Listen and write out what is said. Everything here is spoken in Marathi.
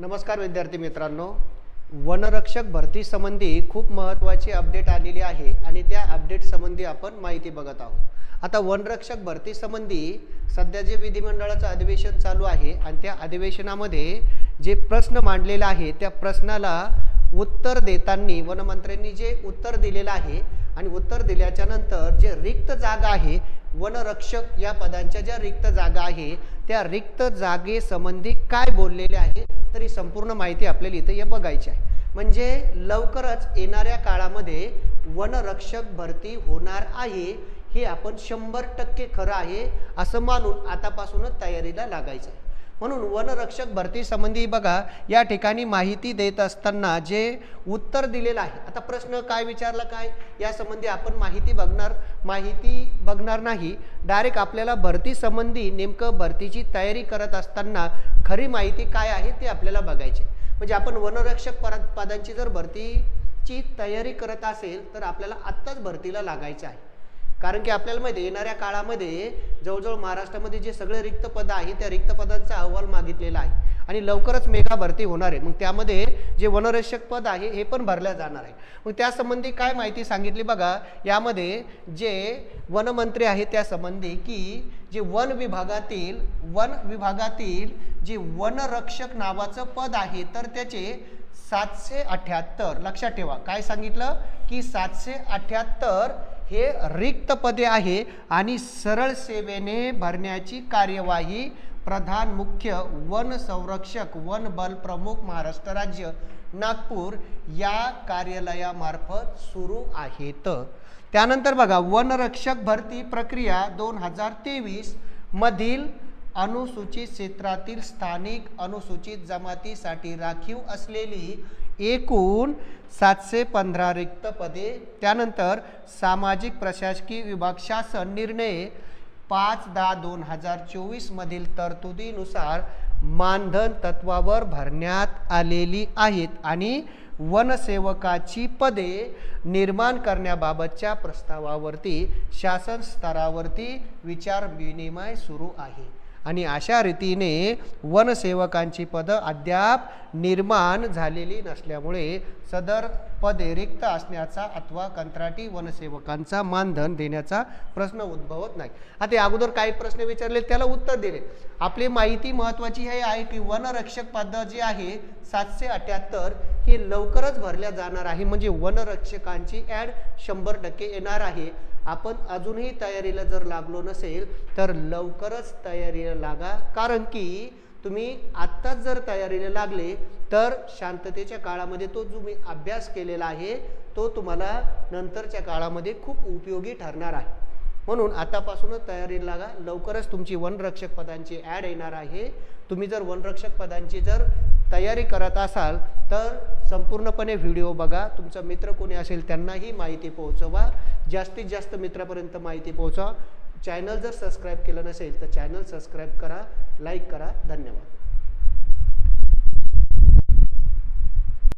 नमस्कार विद्यार्थी मित्रांनो. वनरक्षक भरतीसंबंधी खूप महत्त्वाची अपडेट आलेली आहे आणि त्या अपडेटसंबंधी आपण माहिती बघत आहोत. आता वनरक्षक भरतीसंबंधी सध्या जे विधिमंडळाचं अधिवेशन चालू आहे आणि त्या अधिवेशनामध्ये जे प्रश्न मांडलेला आहे त्या प्रश्नाला उत्तर देताना वनमंत्र्यांनी जे उत्तर दिलेलं आहे आणि उत्तर दिल्याच्या नंतर जे रिक्त जागा आहे वनरक्षक या पदांच्या ज्या रिक्त जागा आहे त्या रिक्त जागेसंबंधी काय बोललेले आहे तर ही संपूर्ण माहिती आपल्याला इथे या बघायची आहे. म्हणजे लवकरच येणाऱ्या काळामध्ये वनरक्षक भरती होणार आहे हे आपण शंभर टक्के खरं आहे असं मानून आतापासूनच तयारीला लागायचं आहे. म्हणून वनरक्षक भरतीसंबंधी बघा या ठिकाणी माहिती देत असताना जे उत्तर दिलेलं आहे. आता प्रश्न काय विचारला काय? यासंबंधी आपण माहिती बघणार माहिती बघणार नाही. डायरेक्ट आपल्याला भरतीसंबंधी नेमकं भरतीची तयारी करत असताना खरी माहिती काय आहे ते आपल्याला बघायचे म्हणजे आपण वनरक्षक पद पदांची जर भरतीची तयारी करत असेल तर आपल्याला आत्ताच भरतीला लागायचं आहे. कारण की आपल्याला माहिती येणाऱ्या काळामध्ये जवळजवळ महाराष्ट्रामध्ये जे सगळे रिक्त पदं आहे त्या रिक्त पदांचा अहवाल मागितलेला आहे. आणि लवकरच मेगा भरती होणार आहे. मग त्यामध्ये जे वनरक्षक पद आहे हे पण भरल्या जाणार आहे. मग त्यासंबंधी काय माहिती सांगितली बघा? यामध्ये जे वनमंत्री आहे त्यासंबंधी की जे वन विभागातील वन विभागातील जे वनरक्षक नावाचं पद आहे तर त्याचे सातशे अठ्ठ्याहत्तर लक्षात ठेवा. काय सांगितलं? की सातशे अठ्ठ्याहत्तर हे रिक्त पदे आहे आणि सरळ सेवेने भरण्याची कार्यवाही प्रधान मुख्य वन संरक्षक वन बल प्रमुख महाराष्ट्र राज्य नागपूर या कार्यालयामार्फत सुरू आहेत. त्यानंतर बघा वनरक्षक भरती प्रक्रिया दोन हजार तेवीसमधील अनुसूचित क्षेत्रातील स्थानिक अनुसूचित जमातीसाठी राखीव असलेली एकूण सातशे पंधरा रिक्त पदे. त्यानंतर सामाजिक प्रशासकीय विभाग शासन निर्णय पाच दहा दोन हजार चोवीसमधील तरतुदीनुसार मानधन तत्वावर भरण्यात आलेली आहेत आणि वनसेवकाची पदे निर्माण करण्याबाबतच्या प्रस्तावावरती शासन स्तरावरती विचारविनिमय सुरू आहे. आणि अशा रीतीने वनसेवकांची पदं अद्याप निर्माण झालेली नसल्यामुळे सदर पदे रिक्त असण्याचा अथवा कंत्राटी वनसेवकांचा मानधन देण्याचा प्रश्न उद्भवत नाही. आता अगोदर काही प्रश्न विचारले त्याला उत्तर दिले. आपली माहिती महत्त्वाची हे आहे की वनरक्षक पद जी आहे सातशे अठ्याहत्तर ही लवकरच भरल्या जाणार आहे. म्हणजे वनरक्षकांची ॲड शंभर टक्के येणार आहे. आपण अजूनही तयारीला जर लागलो नसेल तर लवकरच तयारीला लागा. कारण की तुम्ही आत्ताच जर तयारीला लागले तर शांततेच्या काळामध्ये तो जो मी अभ्यास केलेला आहे तो तुम्हाला नंतरच्या काळामध्ये खूप उपयोगी ठरणार आहे. म्हणून आतापासूनच तयारीला लागा. लवकरच तुमची वनरक्षक पदांची ॲड येणार आहे. तुम्ही जर वनरक्षक पदांची जर तयारी करत असाल तर संपूर्णपणे व्हिडिओ बघा. तुमचा मित्र कोणी असेल त्यांनाही माहिती पोहोचवा. जास्तीत जास्त मित्रापर्यंत माहिती पोहोचवा. चॅनल जर सबस्क्राईब केलं नसेल तर चॅनल सबस्क्राईब करा लाईक करा. धन्यवाद.